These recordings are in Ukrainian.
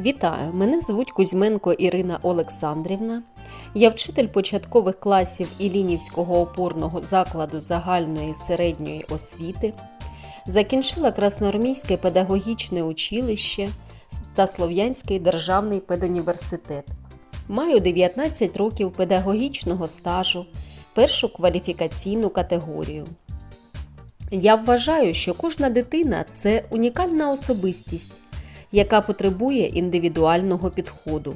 Вітаю! Мене звуть Кузьменко Ірина Олександрівна. Я вчитель початкових класів Ілінівського опорного закладу загальної середньої освіти. Закінчила Красноармійське педагогічне училище та Слов'янський державний педуніверситет. Маю 19 років педагогічного стажу, першу кваліфікаційну категорію. Я вважаю, що кожна дитина це унікальна особистість, яка потребує індивідуального підходу.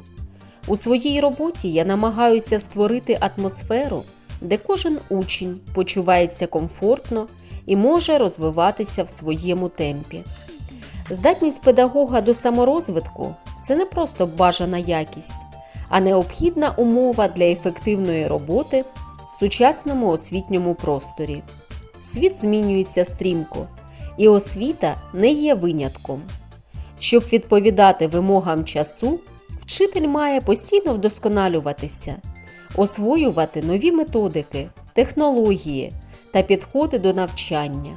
У своїй роботі я намагаюся створити атмосферу, де кожен учень почувається комфортно і може розвиватися в своєму темпі. Здатність педагога до саморозвитку це не просто бажана якість, а необхідна умова для ефективної роботи в сучасному освітньому просторі. Світ змінюється стрімко, і освіта не є винятком. Щоб відповідати вимогам часу, вчитель має постійно вдосконалюватися, освоювати нові методики, технології та підходи до навчання.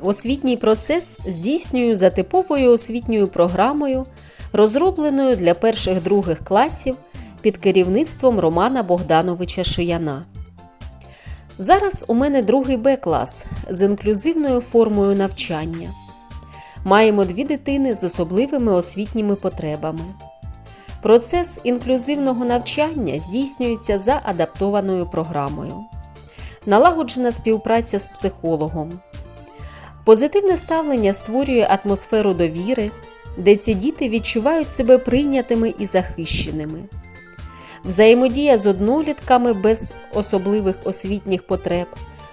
Освітній процес здійснюю за типовою освітньою програмою, розробленою для перших других класів під керівництвом Романа Богдановича Шияна. Зараз у мене другий Б-клас з інклюзивною формою навчання. Маємо дві дитини з особливими освітніми потребами. Процес інклюзивного навчання здійснюється за адаптованою програмою. Налагоджена співпраця з психологом. Позитивне ставлення створює атмосферу довіри, де ці діти відчувають себе прийнятими і захищеними. Взаємодія з однолітками без особливих освітніх потреб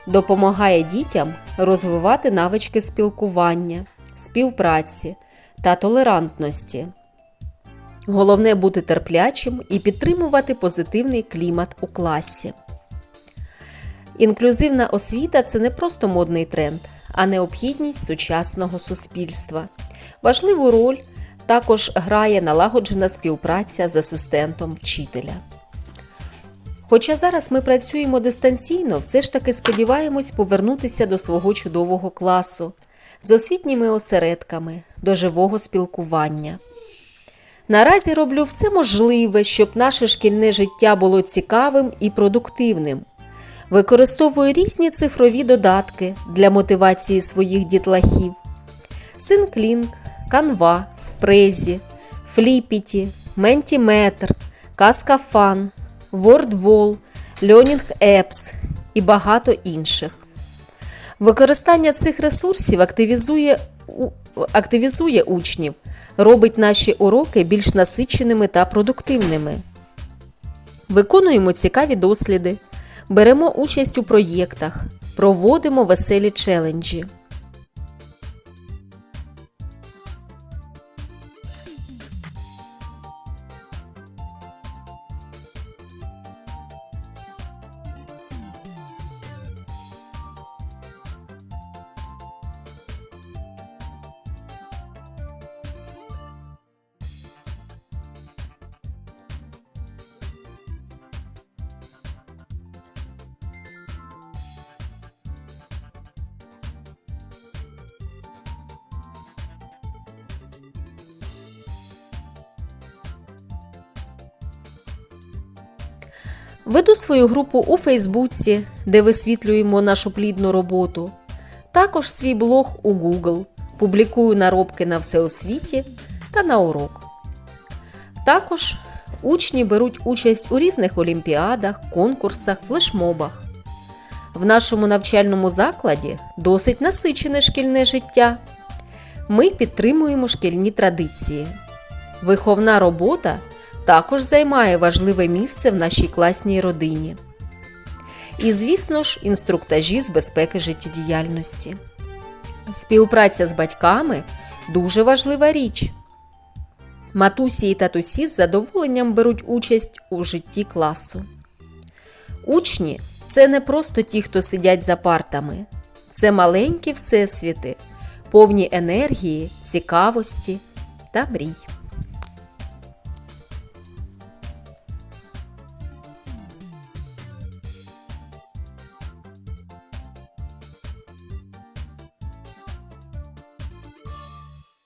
допомагає дітям розвивати навички спілкування, співпраці та толерантності. Головне бути терплячим і підтримувати позитивний клімат у класі. Інклюзивна освіта це не просто модний тренд, а необхідність сучасного суспільства. Важливу роль також грає налагоджена співпраця з асистентом вчителя. Хоча зараз ми працюємо дистанційно, все ж таки сподіваємось повернутися до свого чудового класу з освітніми осередками, до живого спілкування. Наразі роблю все можливе, щоб наше шкільне життя було цікавим і продуктивним. Використовую різні цифрові додатки для мотивації своїх дітлахів: Синклінг, Canva, Презі, Фліпіті, Ментіметр, Каскафан, WordWall, Learning Apps і багато інших. Використання цих ресурсів активізує, активізує учнів, робить наші уроки більш насиченими та продуктивними. Виконуємо цікаві досліди, беремо участь у проєктах, проводимо веселі челенджі. Веду свою групу у Фейсбуці, де висвітлюємо нашу плідну роботу. Також свій блог у Google. Публікую наробки на всеосвіті та на урок. Також учні беруть участь у різних олімпіадах, конкурсах, флешмобах. В нашому навчальному закладі досить насичене шкільне життя. Ми підтримуємо шкільні традиції. Виховна робота також займає важливе місце в нашій класній родині. І, звісно ж, інструктажі з безпеки життєдіяльності. Співпраця з батьками дуже важлива річ. Матусі і татусі з задоволенням беруть участь у житті класу. Учні це не просто ті, хто сидять за партами, це маленькі всесвіти, повні енергії, цікавості та мрій.